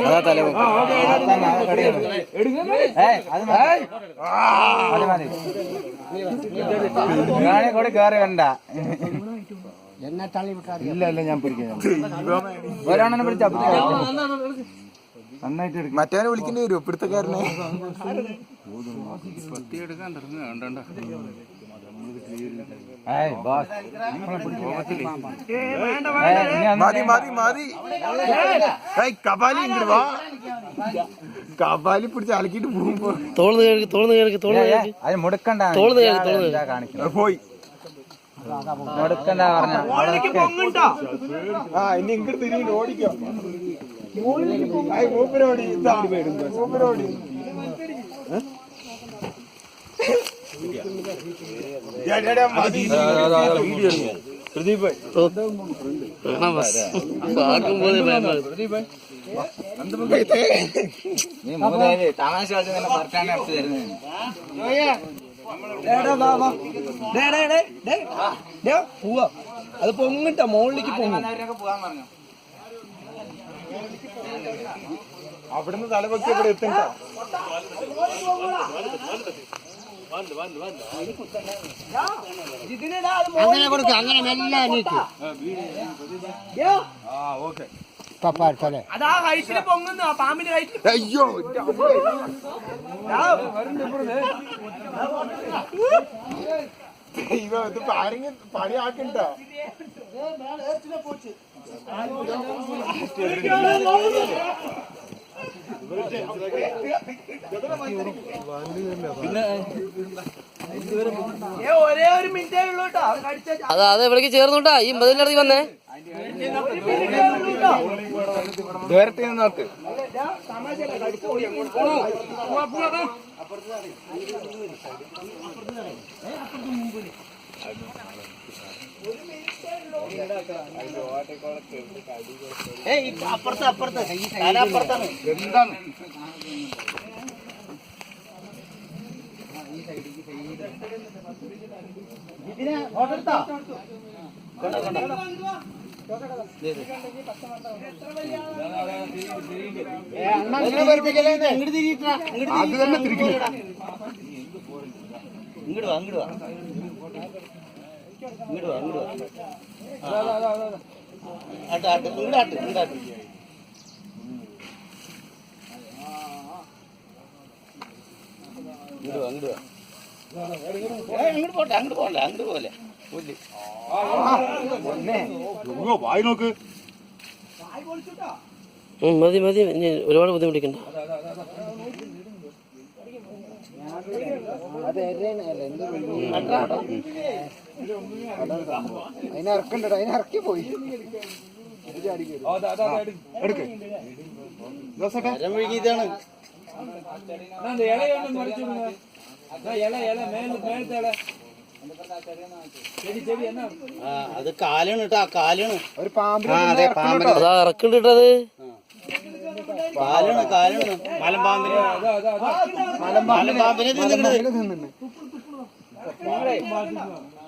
അതാ തല കൂടെ കേറി വരണ്ട. ഇല്ല ഇല്ല ഞാൻ പിടിക്കാം ഒരാണെന്നെ പിടിച്ച നന്നായിട്ട് എടുക്കും. മറ്റവനെ വിളിക്കേണ്ടി വരും പിടുത്തക്കാരനെ എടുക്കാൻ ബോസ് മതി മതി മതി ഏയ് കപാലി ഇങ്ങോട്ട് വാ കപാലി പിടിച്ച് അലക്കിട്ട് പോകുമ്പോ തോളുന്ന് കേൾക്ക് തോളുന്ന് കേൾക്ക് തോളുന്ന് കേൾക്ക് അത് മുടുക്കണ്ട തോളുന്ന് കേൾക്ക് തോളുന്ന് ഇതാ കാണിക്കുന്നത് അത് പോയി മുടുക്കണ്ട പറഞ്ഞ ആ ഇനി ഇങ്ങോട്ട് തിരിഞ്ഞിട്ട് ഓടിക്കോ ആയ് മൂപ്പരോടി ഇതാ മൂപ്പരോടി അത് പൊങ്ങിട്ട മുകളിലേക്ക് പൊങ്ങും അവിടുന്ന് തലവെക്കി ഇവിടെ എത്തണ്ട അങ്ങനെ കൊടുക്കും അങ്ങനെ മെല്ലെ നീക്ക് അതാ ഹൈറ്റിൽ പൊങ്ങുന്നു ആ പാമ്പിന്റെ ഹൈറ്റിൽ അയ്യോ ഇവ ഇത് ആരെങ്കിലും പണിയാക്കണ്ട ഒരേ ഒരു മിനിറ്റേ ഉള്ളൂ കേട്ടോ അതാ അതെ ഇവിടേക്ക് ചേർന്നുട്ടാ. ഈ മതിലിനടുത്ത് വന്നേ. ദൂരത്തിൽ നിന്ന് നോക്ക്. അപ്പുറത്ത് അപ്പുറത്ത് അപ്പുറത്താണ് ഇതിനെ ഫോട്ടോ എടുത്താ ഇങ്ങോട്ട് തിരിയിട്ടാ തന്നെ തിരിക്കില്ല ഇങ്ങോട്ട് വാ ഇങ്ങോട്ട് വാ. ഇങ്ങോട്ട് വാ ഇങ്ങോട്ട് വാ. ആട്ട് ആട്ട് ഇങ്ങോട്ട് ഇങ്ങോട്ട് ഇങ്ങോട്ട് വാ ഇങ്ങോട്ട് വാ. ഏയ് ഇങ്ങോട്ട് പോട്ടെ അങ്ങോട്ട് പോകണ്ട അങ്ങോട്ട് പോലെ. വായി നോക്ക്. മതി മതി ഒരുപാട് ബുദ്ധിമുട്ടിക്കണ്ട. അതിനിറക്കണ്ടോ അതിനിറക്കി പോയി എടുക്ക് അത് കാലാണ് കേട്ടോ കാലാണ്. ഒരു പാമ്പ് അതെ പാമ്പിന് അതാ ഇറക്കുണ്ടിട്ടത് കാലാണ്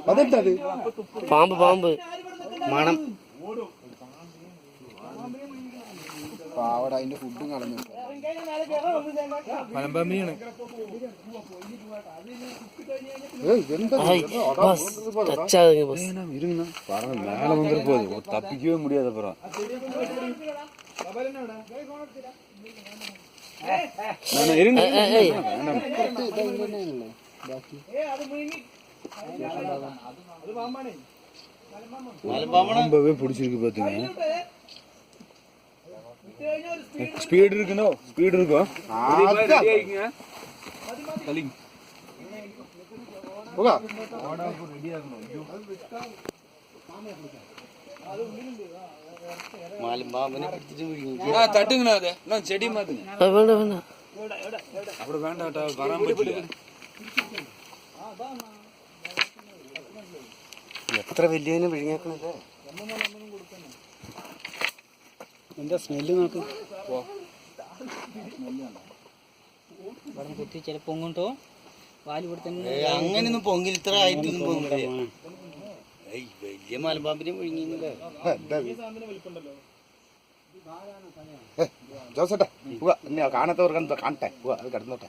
അതെടുത്തത് പാമ്പ് പാമ്പ്. മണം. പാവട അതിന്റെ ഫുഡും കളഞ്ഞു. മലമ്പാമ്പിയാണ് இருங்க பாருங்க மேல வந்துட்டு போகுது தப்பிக்கவே ரொம்பவே பிடிச்சிருக்கு பாத்தீங்க ஸ்பீடு இருக்குனோ ஸ்பீடு இருக்கும் ரெடி ஆகணும் വരാൻ പറ്റില്ല. എത്ര വലിയ വിഴുങ്ങിയാക്കണല്ലേ എന്താ സ്മെല്ല് നോക്ക്. കുത്തി ചിലപ്പോ പൊങ്ങോട്ടോ വാൽ കൊടുത്തന്നെ അങ്ങനെയൊന്നും പൊങ്ങിൽ ഇത്ര ആയിട്ടൊന്നും പൊങ്ങില്ല വലിയ മലമ്പാമ്പിനെ വിഴുങ്ങിയില്ലേ ജോസേട്ടാ കാണാത്തവർക്ക് കാണട്ടെ അത് കിടന്നോട്ടെ.